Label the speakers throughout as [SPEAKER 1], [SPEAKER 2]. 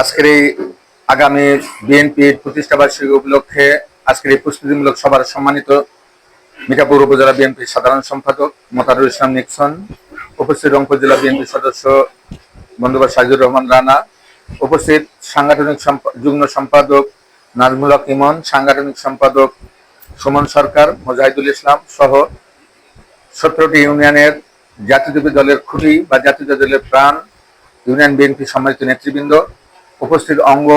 [SPEAKER 1] আজকের এই আগামী বিএনপির প্রতিষ্ঠাবার্ষিকী উপলক্ষে আজকের এই প্রস্তুতিমূলক সভার সম্মানিত মিঠাপুর উপজেলা বিএনপির সাধারণ সম্পাদক মোতারুল ইসলাম নিক্সন, উপস্থিত রংপুর জেলা বিএনপির সদস্য বন্ধুবার সাজিদুর রহমান রানা, উপস্থিত সাংগঠনিক যুগ্ম সম্পাদক নাজমুল হক ইমন, সাংগঠনিক সম্পাদক সুমন সরকার, মোজাহিদুল ইসলাম সহ সতেরোটি ইউনিয়নের জাতীয়তাবাদী দলের খুঁটি বা জাতীয় দলের প্রাণ, ইউনিয়ন বিএনপি সম্মানিত নেতৃবৃন্দ উপস্থিত অঙ্গ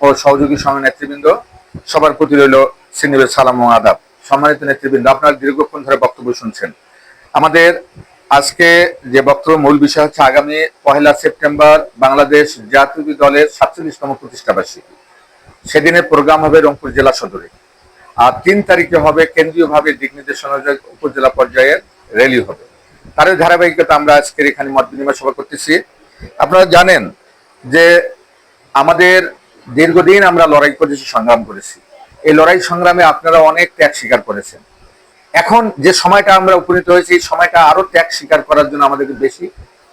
[SPEAKER 1] ও সহযোগী সঙ্গে নেতৃবৃন্দ, সবার প্রতি রইল সিনিবের সালাম ও আদাব। সম্মানিত নেতৃবৃন্দ, আপনারা দীর্ঘক্ষণ ধরে বক্তব্য শুনছেন। আমাদের আজকে যে বক্তব্য, মূল বিষয় হচ্ছে আগামী পহেলা সেপ্টেম্বর বাংলাদেশ জাতীয় দলের সাতচল্লিশতম প্রতিষ্ঠাবার্ষিকী। সেদিনের প্রোগ্রাম হবে রংপুর জেলা সদরে। আর তিন তারিখে হবে কেন্দ্রীয়ভাবে দিক নির্দেশনা উপজেলা পর্যায়ের র্যালি হবে। তার ধারাবাহিকতা আমরা আজকের এখানে মত বিনিময় সভা করতেছি। আপনারা জানেন যে আমাদের দীর্ঘদিন আমরা লড়াই করেছি, সংগ্রাম করেছি। এই লড়াই সংগ্রামে আপনারা অনেক ত্যাগ স্বীকার করেছেন। এখন যে সময়টা আমরা উপনীত হয়েছি, এই সময়টা আরও ত্যাগ স্বীকার করার জন্য আমাদেরকে বেশি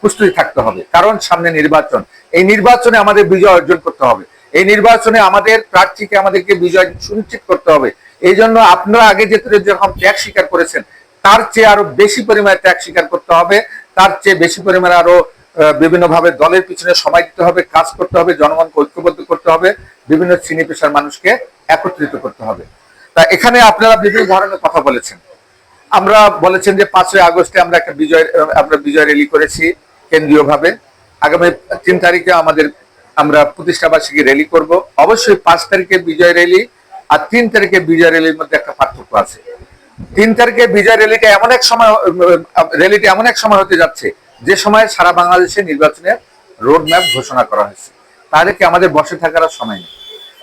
[SPEAKER 1] প্রস্তুতি থাকতে হবে। কারণ সামনে নির্বাচন। এই নির্বাচনে আমাদের বিজয় অর্জন করতে হবে। এই নির্বাচনে আমাদের প্রার্থীকে আমাদেরকে বিজয় সুনিশ্চিত করতে হবে। এই জন্য আপনারা আগে যে যেরকম ত্যাগ স্বীকার করেছেন, তার চেয়ে আরও বেশি পরিমাণে ত্যাগ স্বীকার করতে হবে। তার চেয়ে বেশি পরিমাণে আরও বিভিন্ন ভাবে দলের পিছনে সময় দিতে হবে, কাজ করতে হবে, জনগণকে ঐক্যবদ্ধ করতে হবে, বিভিন্ন শ্রেণি পেশার মানুষকে একত্রিত করতে হবে। তা এখানে আপনারা বিভিন্ন ধরনের কথা বলেছেন। আমরা বলেছেন যে পাঁচই আগস্টে আমরা একটা বিজয়, আমরা বিজয় র্যালি করেছি কেন্দ্রীয়ভাবে। আগামী তিন তারিখে আমাদের, আমরা প্রতিষ্ঠাবার্ষিকী র্যালি করব। অবশ্যই পাঁচ তারিখে বিজয় র্যালি আর তিন তারিখে বিজয় র্যালির মধ্যে একটা পার্থক্য আছে। তিন তারিখে বিজয় র্যালিটা এমন এক সময় র্যালিটা এমন এক সময় হতে যাচ্ছে যে সময় সারা বাংলাদেশে নির্বাচনের রোড ম্যাপ ঘোষণা করা হয়েছে তাদেরকে আমাদের বসে থাকার সময় নেই?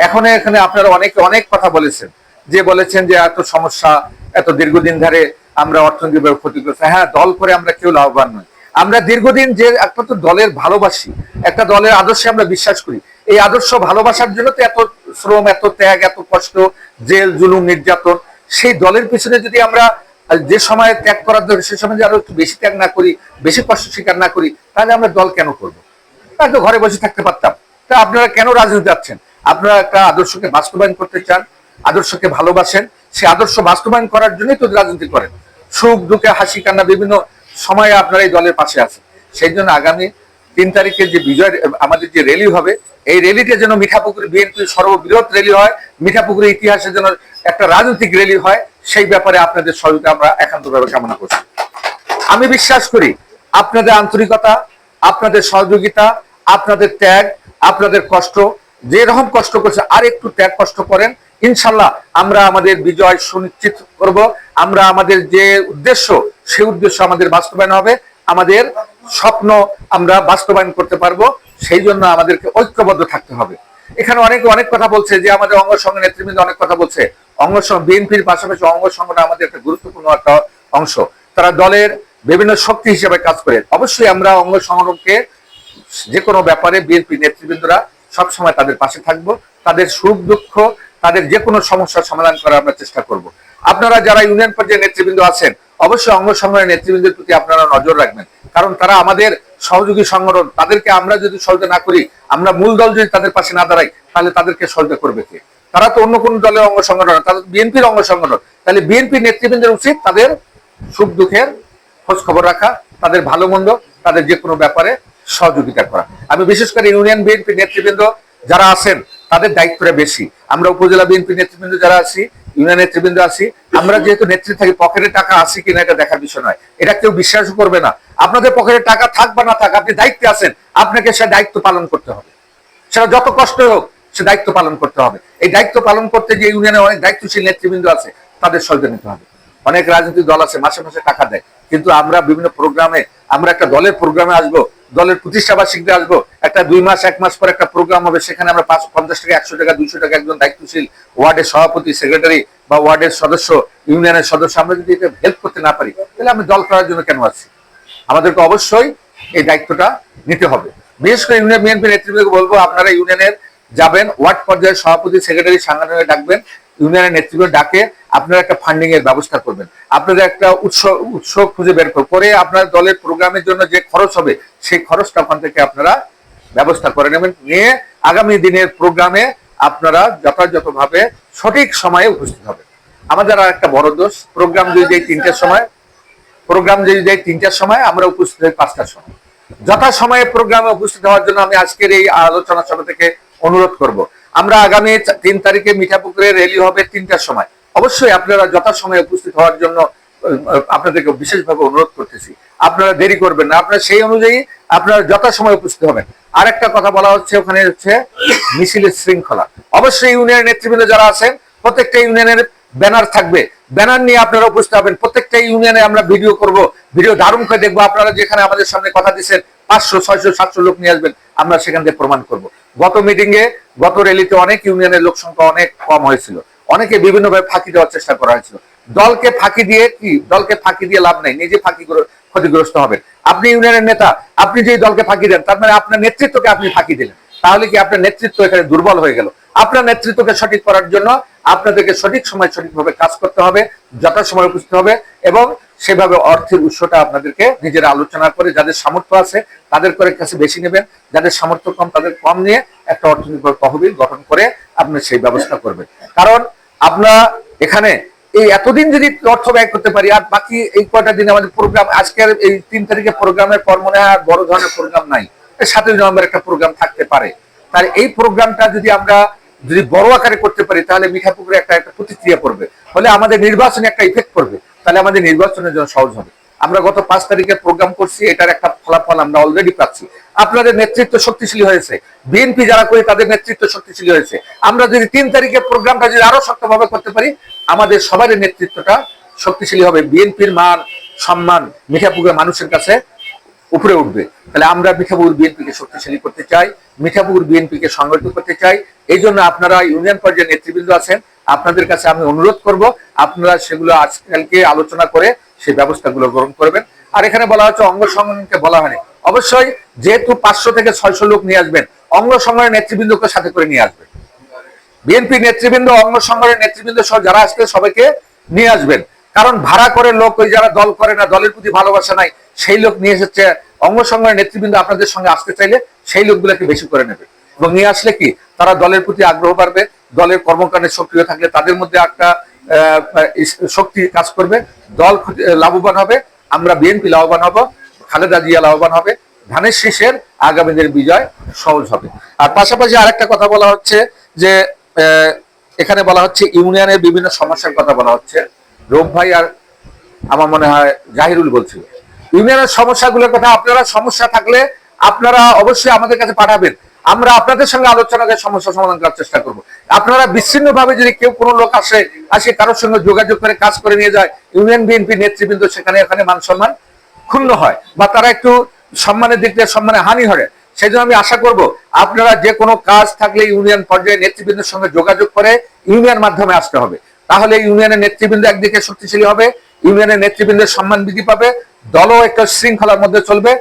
[SPEAKER 1] এখন এখানে আপনারা অনেকে অনেক কথা বলেছেন, যে বলেছেন যে এত সমস্যা, এত দীর্ঘদিন ধরে আমরা অর্থনৈতিকভাবে ক্ষতিগ্রস্ত। হ্যাঁ দল করে আমরা কেউ লাভবান নই। আমরা দীর্ঘদিন যে একটা তো দলের ভালোবাসি, একটা দলের আদর্শে আমরা বিশ্বাস করি, এই আদর্শ ভালোবাসার জন্য তো এত শ্রম, এত ত্যাগ, এত কষ্ট, জেল, জুলুম, নির্যাতন, সেই দলের পিছনে যদি আমরা যে সময় ত্যাগ করার দরকার, সে সময় আরও একটু বেশি ত্যাগ না করি, বেশি কষ্ট স্বীকার না করি, তাহলে আমরা দল কেন করব? তাহলে তো ঘরে বসে থাকতে পারতাম। তা আপনারা কেন রাজনীতি যাচ্ছেন? আপনারা একটা আদর্শকে বাস্তবায়ন করতে চান, আদর্শকে ভালোবাসেন, সে আদর্শ বাস্তবায়ন করার জন্যই তো রাজনীতি করেন। সুখ, দুঃখে, হাসি, কান্না বিভিন্ন সময়ে আপনারা এই দলের পাশে আছেন। সেই জন্য আগামী তিন তারিখে যে বিজয় আমাদের যে র্যালি হবে, এই র্যালিটা যেন মিঠাপুকুর বিএনপির সর্ববৃহৎ র্যালি হয়, মিঠাপুকুরের ইতিহাসে যেন একটা রাজনৈতিক র্যালি হয় সেই ব্যাপারে আপনাদের সহযোগিতা আমরা একান্তভাবে কামনা করছি। আমি বিশ্বাস করি আপনাদের আন্তরিকতা, আপনাদের সহযোগিতা, আপনাদের ত্যাগ, আপনাদের কষ্ট যে রকম কষ্ট করছে আর একটু ত্যাগ কষ্ট করেন, ইনশাল্লাহ আমরা আমাদের বিজয় সুনিশ্চিত করব। আমরা আমাদের যে উদ্দেশ্য, সেই উদ্দেশ্য আমাদের বাস্তবায়ন হবে। আমাদের স্বপ্ন আমরা বাস্তবায়ন করতে পারব। সেই জন্য আমাদেরকে ঐক্যবদ্ধ থাকতে হবে। এখানে অনেকে অনেক কথা বলছে যে আমাদের অঙ্গ সংঘ নেতৃবৃন্দ অনেক কথা বলছে। অঙ্গ বিএনপির পাশাপাশি অঙ্গ সংঘটা আমাদের একটা গুরুত্বপূর্ণ একটা অংশ। তারা দলের বিভিন্ন শক্তি হিসেবে কাজ করে। অবশ্যই আমরা অঙ্গ সংগঠনকে যে কোনো ব্যাপারে বিএনপি নেতৃবৃন্দরা সবসময় তাদের পাশে থাকব। তাদের সুখ, দুঃখ, তাদের যে কোনো সমস্যার সমাধান করার আমরা চেষ্টা করব। আপনারা যারা ইউনিয়ন পর্যায়ে নেতৃবৃন্দ আছেন, অবশ্যই অঙ্গ সংগঠনের নেতৃবৃন্দের প্রতি আপনারা নজর রাখবেন। কারণ তারা আমাদের সহযোগী সংগঠন। তাদেরকে আমরা যদি সহযোগিতা না করি, আমরা মূল দল যদি তাদের পাশে না দাঁড়াই, তাহলে তাদেরকে সহযোগিতা করবে কে? তারা তো অন্য কোন দলের অঙ্গ সংগঠন না, তাদের বিএনপির অঙ্গ সংগঠন। তাহলে বিএনপি নেতৃবৃন্দের উচিত তাদের সুখ দুঃখের খোঁজ খবর রাখা তাদের ভালো মন্দ তাদের যে কোনো ব্যাপারে সহযোগিতা করা। আমি বিশেষ করে ইউনিয়ন বিএনপি নেতৃবৃন্দ যারা আছেন তাদের দায়িত্বটা বেশি। আমরা উপজেলা বিএনপি নেতৃবৃন্দ যারা আছি ইউনিয়ন নেতৃবৃন্দ আছি আমরা যেহেতু নেতৃত্ব থাকি পকেটে টাকা আছে কিনা এটা দেখার বিষয় নয়। এটা কেউ বিশ্বাস করবে না। আপনাদের পকেটে টাকা থাক বা না থাক আপনি দায়িত্বে আছেন আপনাকে সে দায়িত্ব পালন করতে হবে। সেটা যত কষ্ট হোক সে দায়িত্ব পালন করতে হবে। এই দায়িত্ব পালন করতে যে ইউনিয়নে অনেক দায়িত্বশীল নেতৃবৃন্দ আছে, তাদের সহযোগিতা নিতে হবে। অনেক রাজনৈতিক দল আছে, মাসে মাসে টাকা দেয়। কিন্তু আমরা বিভিন্ন প্রোগ্রামে, আমরা একটা দলের প্রোগ্রামে আসব, দলের প্রতিষ্ঠা বার্ষিকীতে আসব, একটা দুই মাস, এক মাস পর একটা প্রোগ্রাম হবে, সেখানে আমরা পাঁচ, পঞ্চাশ টাকা, একশো টাকা, দুইশো টাকা একজন দায়িত্বশীল ওয়ার্ডের সভাপতি, সেক্রেটারি বা ওয়ার্ডের সদস্য, ইউনিয়নের সদস্য, আমরা যদি এটা হেল্প করতে না পারি, তাহলে আমি দল করার জন্য কেন আছি? আমাদেরকে অবশ্যই এই দায়িত্বটা নিতে হবে। বিশেষ করে ইউনিয়ন বিএনপি নেতৃবৃন্দকে বলব, আপনারা ইউনিয়নের যাবেন, ওয়ার্ড পর্যায়ে সভাপতি, সেক্রেটারি, সাংগঠনিক ডাকবেন, ইউনিয়নের নেতৃবৃন্দ ডাকে, আপনারা একটা ফান্ডিং এর ব্যবস্থা করবেন। আপনাদের একটা উৎস উৎস খুঁজে বের। করে আপনার দলের প্রোগ্রামের জন্য যে খরচ হবে, সেই খরচটা ওখান থেকে আপনারা ব্যবস্থা করে নেবেন। নিয়ে আগামী দিনের প্রোগ্রামে আপনারা যথাযথভাবে সঠিক সময়ে উপস্থিত হবেন। আমাদের আর একটা বড় দোষ, প্রোগ্রাম যদি যাই তিনটার সময়, প্রোগ্রাম যদি যাই তিনটার সময়, আমরা উপস্থিত হই পাঁচটার সময়। যথা সময়ে প্রোগ্রামে উপস্থিত হওয়ার জন্য আমি আজকের এই আলোচনা সভা থেকে অনুরোধ করব। আমরা আগামী তিন তারিখে মিঠাপুকুরে র্যালি হবে তিনটার সময়। অবশ্যই আপনারা যথা সময়ে উপস্থিত হওয়ার জন্য আপনাদেরকে বিশেষভাবে অনুরোধ করতেছি। আপনারা দেরি করবেন না। আপনারা সেই অনুযায়ী আপনারা যথা সময় উপস্থিত হবেন। আরেকটা কথা বলা হচ্ছে, ওখানে হচ্ছে মিছিলের শৃঙ্খলা। অবশ্যই ইউনিয়নের নেতৃবৃন্দ যারা আছেন, প্রত্যেকটা ইউনিয়নের ব্যানার থাকবে। ব্যানার নিয়ে আপনারা উপস্থিত হবেন। প্রত্যেকটা ইউনিয়নে আমরা ভিডিও করব। ভিডিও ধারণ করে দেখব। আপনারা যেখানে আমাদের সামনে কথা দিচ্ছেন পাঁচশো, ছয়শো, সাতশো লোক নিয়ে আসবেন। আমরা সেখান থেকে প্রমাণ করব। গত মিটিং এ, গত র্যালিতে অনেক ইউনিয়নের লোক সংখ্যা অনেক কম হয়েছিল। অনেকে বিভিন্নভাবে ফাঁকি দেওয়ার চেষ্টা করা হয়েছিল। দলকে ফাঁকি দিয়ে কি? দলকে ফাঁকি দিয়ে লাভ নাই। নিজে ফাঁকি গ্র- ক্ষতিগ্রস্ত হবেন। আপনি ইউনিয়নের নেতা, আপনি যে দলকে ফাঁকি দেন, তার মানে আপনার নেতৃত্বকে আপনি ফাঁকি দিলেন। তাহলে কি আপনার নেতৃত্ব এখানে দুর্বল হয়ে গেল? আপনার নেতৃত্বকে সঠিক করার জন্য আপনাদেরকে সঠিক সময় সঠিকভাবে কাজ করতে হবে, যথাসময় উপস্থিত হবে এবং সেভাবে অর্থের উৎসটা আপনাদেরকে নিজেরা আলোচনা করে যাদের সামর্থ্য আছে তাদের করে কাছে বেশি নেবেন, যাদের সামর্থ্য কম তাদের কম নিয়ে একটা অর্থনৈতিক তহবিল গঠন করে আপনি সেই ব্যবস্থা করবেন। কারণ আপনার এখানে এই এতদিন যদি অর্থ ব্যয় করতে পারি, আর বাকি এই কয়টা দিন আমাদের প্রোগ্রাম আজকের এই তিন তারিখে প্রোগ্রামের পর মনে হয় বড় ধরনের প্রোগ্রাম নাই। সাতই নভেম্বর একটা প্রোগ্রাম থাকতে পারে। তার এই প্রোগ্রামটা যদি আমরা যদি বড় আকারে করতে পারি, তাহলে মিঠাপুকুরে একটা একটা প্রতিক্রিয়া পড়বে। ফলে আমাদের নির্বাচনে একটা ইফেক্ট পড়বে। তাহলে আমাদের নির্বাচনের জন্য সহজ হবে। আমরা গত পাঁচ তারিখে প্রোগ্রাম করছি, এটার একটা ফলাফল আমরা অলরেডি পাচ্ছি। আপনাদের নেতৃত্ব শক্তিশালী হয়েছে। বিএনপি যারা করি, তাদের নেতৃত্ব শক্তিশালী হয়েছে। আমরা যদি তিন তারিখে প্রোগ্রামটা যদি আরও শক্তভাবে করতে পারি, আমাদের সবারই নেতৃত্বটা শক্তিশালী হবে। বিএনপির মান, সম্মান মিঠাপুকুরের মানুষের কাছে উপরে উঠবে। তাহলে আমরা মিঠাপুকুর বিএনপিকে শক্তিশালী করতে চাই মিঠাপুকুর বিএনপিকে সংগঠিত করতে চাই। এই জন্য আপনারা ইউনিয়ন পর্যায়ে নেতৃবৃন্দ আছেন, আপনাদের কাছে আমি অনুরোধ করব, আপনারা সেগুলো আজকালকে আলোচনা করে সেই ব্যবস্থাগুলো গ্রহণ করবেন। আর এখানে বলা হচ্ছে অঙ্গ সংগঠনকে বলা হয়নি। অবশ্যই যেহেতু পাঁচশো থেকে ছয়শো লোক নিয়ে আসবেন, অঙ্গ সংগঠনের নেতৃবৃন্দকে সাথে করে নিয়ে আসবেন। বিএনপি নেতৃবৃন্দ, অঙ্গ সংগঠনের নেতৃবৃন্দ সহ যারা আসবে সবাইকে নিয়ে আসবেন। কারণ ভাড়া করে লোক ওই যারা দল করে না, দলের প্রতি ভালোবাসা নাই সেই লোক নিয়ে এসেছে অঙ্গ সংগঠনের নেতৃবৃন্দ আপনাদের সঙ্গে আসতে চাইলে সেই লোকগুলোকে বেশি করে নেবে। এবং নিয়ে আসলে কি, তারা দলের প্রতি আগ্রহ বাড়বে, দলের কর্মকাণ্ডে সক্রিয় থাকলে তাদের মধ্যে একটা শক্তি কাজ করবে, দল লাভবান হবে, আমরা বিএনপি লাভবান হব, খালেদা জিয়া লাভবান হবে, ধানের শীষের আগামীদের বিজয় সহজ হবে। আর পাশাপাশি আরেকটা কথা বলা হচ্ছে যে এখানে বলা হচ্ছে ইউনিয়নের বিভিন্ন সমস্যার কথা বলা হচ্ছে। রোম ভাই আর আমার মনে হয় জাহিরুল বলছিল। ইউনিয়নের সমস্যাগুলোর কথা আপনারা, সমস্যা থাকলে আপনারা অবশ্যই আমাদের কাছে পাঠাবেন। আমরা আপনাদের সঙ্গে আলোচনা করে সমস্যা সমাধান করার চেষ্টা করব। আপনারা বিচ্ছিন্ন ভাবে যদি কেউ কোনো লোক আসে আসে কারোর সঙ্গে যোগাযোগ করে কাজ করে নিয়ে যায়, ইউনিয়ন বিএনপি নেতৃবৃন্দ সেখানে এখানে মান সম্মান ক্ষুণ্ণ হয় বা তারা একটু সম্মানের দিক থেকে সম্মানে হানি হয় সেই জন্য আমি আশা করব আপনারা যে কোনো কাজ থাকলে ইউনিয়ন পর্যায়ে নেতৃবৃন্দের সঙ্গে যোগাযোগ করে ইউনিয়ন মাধ্যমে আসতে হবে। তাহলে ইউনিয়নের নেতৃবৃন্দ একদিকে শক্তিশালী হবে ইউনিয়নের নেতৃবৃন্দের সম্মান বৃদ্ধি পাবে, দলও একটা শৃঙ্খলার মধ্যে চলবে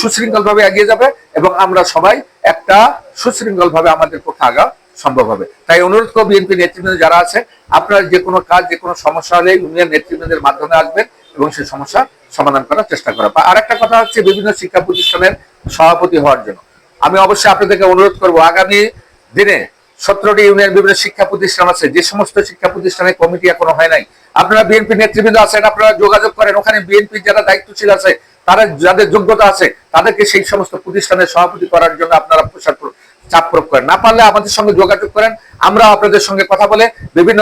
[SPEAKER 1] সুশৃঙ্খল ভাবে এগিয়ে যাবে এবং আমরা সবাই একটা সুশৃঙ্খল ভাবে আমাদের পক্ষে আগা সম্ভব হবে। তাই অনুরোধ করব বিএনপি নেতৃবৃন্দ যারা আছে, আপনার যে কোনো কাজ, যে কোনো সমস্যা হলে ইউনিয়ন নেতৃবৃন্দের মাধ্যমে আসবেন এবং সেই সমস্যা সমাধান করার চেষ্টা করা বা আরেকটা কথা হচ্ছে বিভিন্ন শিক্ষা প্রতিষ্ঠানের সভাপতি হওয়ার জন্য। আমি অবশ্যই আপনাদেরকে অনুরোধ করব, আগামী দিনে সতেরোটি ইউনিয়ন বিভিন্ন শিক্ষা প্রতিষ্ঠান আছে, যে সমস্ত শিক্ষা প্রতিষ্ঠানের কমিটি এখনও হয় নাই। আপনারা বিএনপি নেতৃবৃন্দ আছেন, আপনারা যোগাযোগ করেন, ওখানে বিএনপি যারা দায়িত্বশীল আছে, তারা যাদের যোগ্যতা আছে, তাদেরকে সেই সমস্ত প্রতিষ্ঠানের সভাপতি করার জন্য আপনারা প্রসার চাপ প্রয়োগ করেন। না পারলে আমাদের সঙ্গে যোগাযোগ করেন, আমরা আপনাদের সঙ্গে কথা বলে বিভিন্ন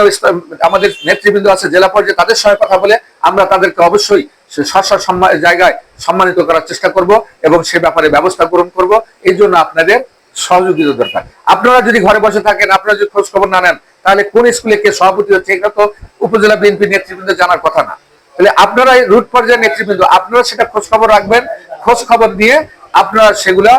[SPEAKER 1] আমাদের নেতৃবৃন্দ আছে, জেলা পর্যায়ে তাদের সঙ্গে কথা বলে আমরা তাদেরকে অবশ্যই স্ব সম্মান জায়গায় সম্মানিত করার চেষ্টা করব এবং সে ব্যাপারে ব্যবস্থা গ্রহণ করব। এই জন্য আপনাদের সহযোগিতা দরকার আপনারা যদি ঘরে বসে থাকেন, আপনারা যদি খোঁজ খবর না নেন, তাহলে কোন স্কুলে কে সভাপতি হচ্ছে এটা তো উপজেলা বিএনপি নেতৃবৃন্দ জানার কথা না। তাহলে আপনারা রুট পর্যায়ের নেতৃবৃন্দ, আপনারা সেটা খোঁজ খবর রাখবেন খোঁজ খবর নিয়ে আপনারা সেগুলা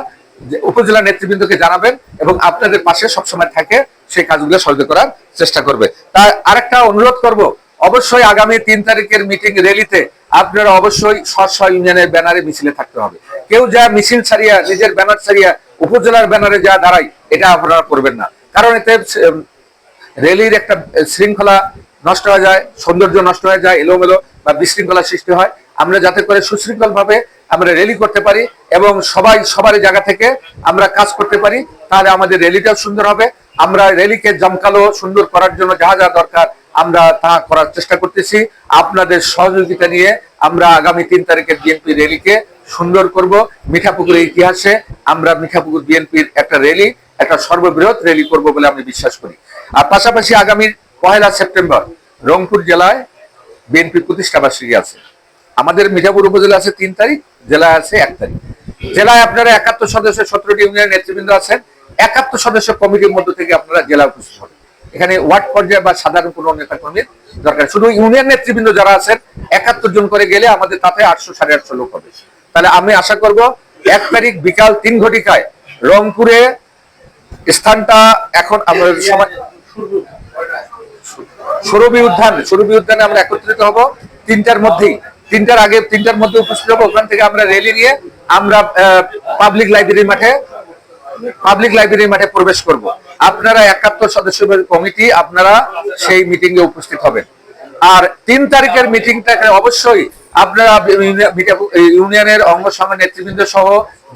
[SPEAKER 1] উপজেলা নেতৃবৃন্দকে জানাবেন এবং আপনাদের পাশে সবসময় থাকে সেই কাজগুলো সহযোগিতা করার চেষ্টা করবে। তাই আরেকটা অনুরোধ করব, অবশ্যই আগামী তিন তারিখের মিটিং র্যালিতে আপনারা অবশ্যই স্ব স্ব ইউনিয়নের ব্যানারে মিছিলে থাকতে হবে। কেউ যা মিছিল ছাড়িয়া, নিজের ব্যানার ছাড়িয়া, উপজেলার ব্যানারে যা দাঁড়ায়, এটা আপনারা করবেন না। কারণ এতে রেলির একটা শৃঙ্খলা নষ্ট হয়ে যায়, সৌন্দর্য নষ্ট হয়ে যায়, এলোমেলো বা বিশৃঙ্খলা সৃষ্টি হয়। আমরা যাতে করে সুশৃঙ্খল ভাবে আমরা রেলি করতে পারি এবং সবাই সবার জায়গা থেকে আমরা কাজ করতে পারি, তাহলে আমাদের র্যালিটাও সুন্দর হবে। আমরা রেলিকে জমকালো, সুন্দর করার জন্য যা যা দরকার আমরা তা করার চেষ্টা করতেছি। আপনাদের সহযোগিতা নিয়ে আমরা আগামী তিন তারিখের বিএনপি র্যালিকে সুন্দর করব। মিঠাপুকুরের ইতিহাসে আমরা মিঠাপুকুর বিএনপির একটা র্যালি, একটা সর্ববৃহৎ র্যালি করব বলে আমি বিশ্বাস করি। আর পাশাপাশি আগামী পহেলা সেপ্টেম্বর রংপুর জেলায় বিএনপি প্রতিষ্ঠা বার্ষিকী আছে। আমাদের মিঠাপুর উপজেলা আছে তিন তারিখ, জেলায় আছে এক তারিখ। জেলায় আপনারা একাত্তর সদস্য সতেরোটি ইউনিয়নের নেতৃবৃন্দ আছেন। একাত্তর সদস্য কমিটির মধ্য থেকে আপনারা জেলা উপস্থিত হবেন। এখানে ওয়ার্ড পর্যায়ে বা সাধারণ কোনো নেতা কর্মীর দরকার। শুধু ইউনিয়ন নেতৃবৃন্দ যারা আছেন একাত্তর জন করে গেলে আমাদের তাতে আটশো সাড়ে আটশো লোক হবে। তাহলে আমি আশা করব এক তারিখ বিকাল তিন ঘটিকায় রংপুরে স্থানটা এখন আমাদের সময় সুরভি উদ্যান সুরভি উদ্যানে আমরা একত্রিত হব। তিনটার মধ্যেই তিনটার আগে তিনটার মধ্যে উপস্থিত হব। ওখান থেকে আমরা র্যালি নিয়ে আমরা পাবলিক লাইব্রেরি মাঠে পাবলিক লাইব্রেরি মাঠে প্রবেশ করব। আপনারা একাত্তর সদস্য কমিটি, আপনারা সেই মিটিং এ উপস্থিত হবেন। আর তিন তারিখের মিটিংটা অবশ্যই আপনারা ইউনিয়নের অঙ্গ সংঘ নেতৃবৃন্দ সহ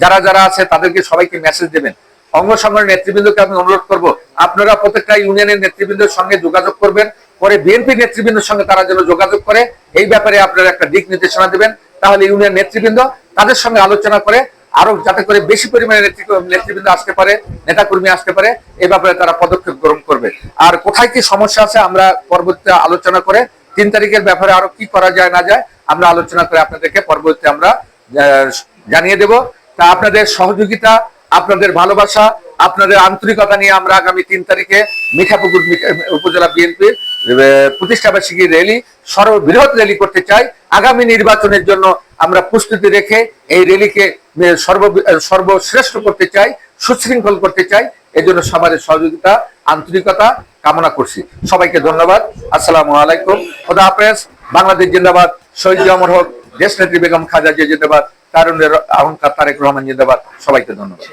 [SPEAKER 1] যারা যারা আছে, তাদেরকে সবাইকে মেসেজ দেবেন। অঙ্গ সংগঠনের নেতৃবৃন্দকে আমি অনুরোধ করব, আপনারা প্রত্যেকটা ইউনিয়নের নেতৃবৃন্দের সঙ্গে যোগাযোগ করবেন, পরে বিএনপি নেতৃবৃন্দের সঙ্গে তারা যেন যোগাযোগ করে, এই ব্যাপারে আপনারা একটা দিক নির্দেশনা দেবেন। তাহলে ইউনিয়ন নেতৃবৃন্দ তাদের সঙ্গে আলোচনা করে আরও যাতে করে বেশি পরিমাণে নেতৃত্ব- নেতৃবৃন্দ আসতে পারে নেতা কর্মী আসতে পারে, এ ব্যাপারে তারা পদক্ষেপ গ্রহণ করবে। আর কোথায় কি সমস্যা আছে আমরা পরবর্তীতে আলোচনা করে, তিন তারিখের ব্যাপারে আরও কি করা যায়, না যায়, আমরা আলোচনা করে আপনাদেরকে পরবর্তীতে আমরা জানিয়ে দেব। তা আপনাদের সহযোগিতা, আপনাদের ভালোবাসা, আপনাদের আন্তরিকতা নিয়ে আমরা আগামী তিন তারিখে মিঠাপুকুর উপজেলা বিএনপির প্রতিষ্ঠা বার্ষিকী র্যালি, সর্ববৃহৎ র্যালি করতে চাই। আগামী নির্বাচনের জন্য আমরা প্রস্তুতি রেখে এই র্যালিকে সর্ব সর্বশ্রেষ্ঠ করতে চাই, সুশৃঙ্খল করতে চাই, এজন্য সবার সহযোগিতা, আন্তরিকতা কামনা করছি। সবাইকে ধন্যবাদ। আসসালাম আলাইকুম। খোদা হাফেজ। বাংলাদেশ জিন্দাবাদ। শহীদ জামর হোক দেশ নেত্রী বেগম খাজা জিন্দাবাদ। তারুণের আহমকার তারেক রহমান জিন্দাবাদ। সবাইকে ধন্যবাদ।